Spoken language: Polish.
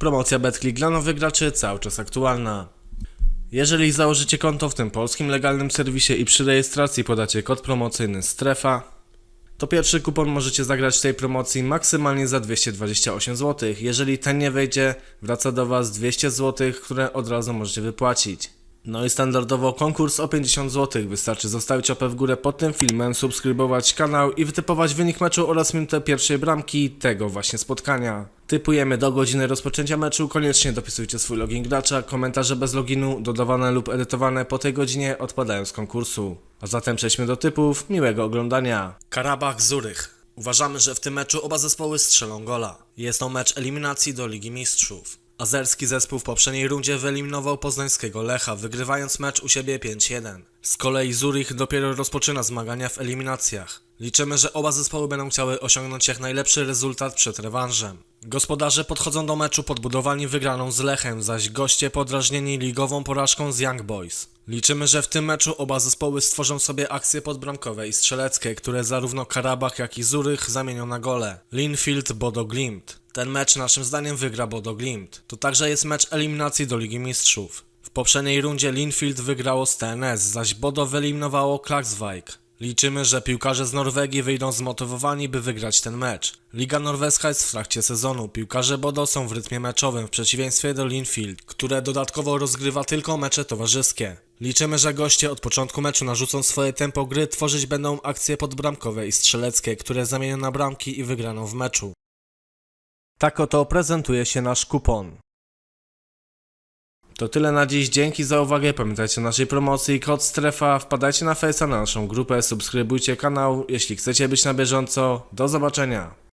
Promocja BetClick dla nowych graczy cały czas aktualna. Jeżeli założycie konto w tym polskim legalnym serwisie i przy rejestracji podacie kod promocyjny STREFA, to pierwszy kupon możecie zagrać w tej promocji maksymalnie za 228 zł. Jeżeli ten nie wejdzie, wraca do Was 200 zł, które od razu możecie wypłacić. No i standardowo konkurs o 50 zł. Wystarczy zostawić opę w górę pod tym filmem, subskrybować kanał i wytypować wynik meczu oraz minutę pierwszej bramki tego właśnie spotkania. Typujemy do godziny rozpoczęcia meczu, koniecznie dopisujcie swój login gracza, komentarze bez loginu, dodawane lub edytowane po tej godzinie odpadają z konkursu. A zatem przejdźmy do typów, miłego oglądania. Karabach Zurych. Uważamy, że w tym meczu oba zespoły strzelą gola. Jest to mecz eliminacji do Ligi Mistrzów. Azerski zespół w poprzedniej rundzie wyeliminował poznańskiego Lecha, wygrywając mecz u siebie 5-1. Z kolei Zurich dopiero rozpoczyna zmagania w eliminacjach. Liczymy, że oba zespoły będą chciały osiągnąć jak najlepszy rezultat przed rewanżem. Gospodarze podchodzą do meczu podbudowani wygraną z Lechem, zaś goście podrażnieni ligową porażką z Young Boys. Liczymy, że w tym meczu oba zespoły stworzą sobie akcje podbramkowe i strzeleckie, które zarówno Karabach jak i Zurych zamienią na gole. Linfield Bodo Glimt. Ten mecz naszym zdaniem wygra Bodo Glimt. To także jest mecz eliminacji do Ligi Mistrzów. W poprzedniej rundzie Linfield wygrało z TNS, zaś Bodo wyeliminowało Klaksvik. Liczymy, że piłkarze z Norwegii wyjdą zmotywowani, by wygrać ten mecz. Liga norweska jest w trakcie sezonu. Piłkarze Bodo są w rytmie meczowym, w przeciwieństwie do Linfield, które dodatkowo rozgrywa tylko mecze towarzyskie. Liczymy, że goście od początku meczu narzucą swoje tempo gry, tworzyć będą akcje podbramkowe i strzeleckie, które zamienią na bramki i wygraną w meczu. Tak oto prezentuje się nasz kupon. To tyle na dziś, dzięki za uwagę, pamiętajcie o naszej promocji, kod strefa, wpadajcie na Face'a, na naszą grupę, subskrybujcie kanał, jeśli chcecie być na bieżąco, do zobaczenia.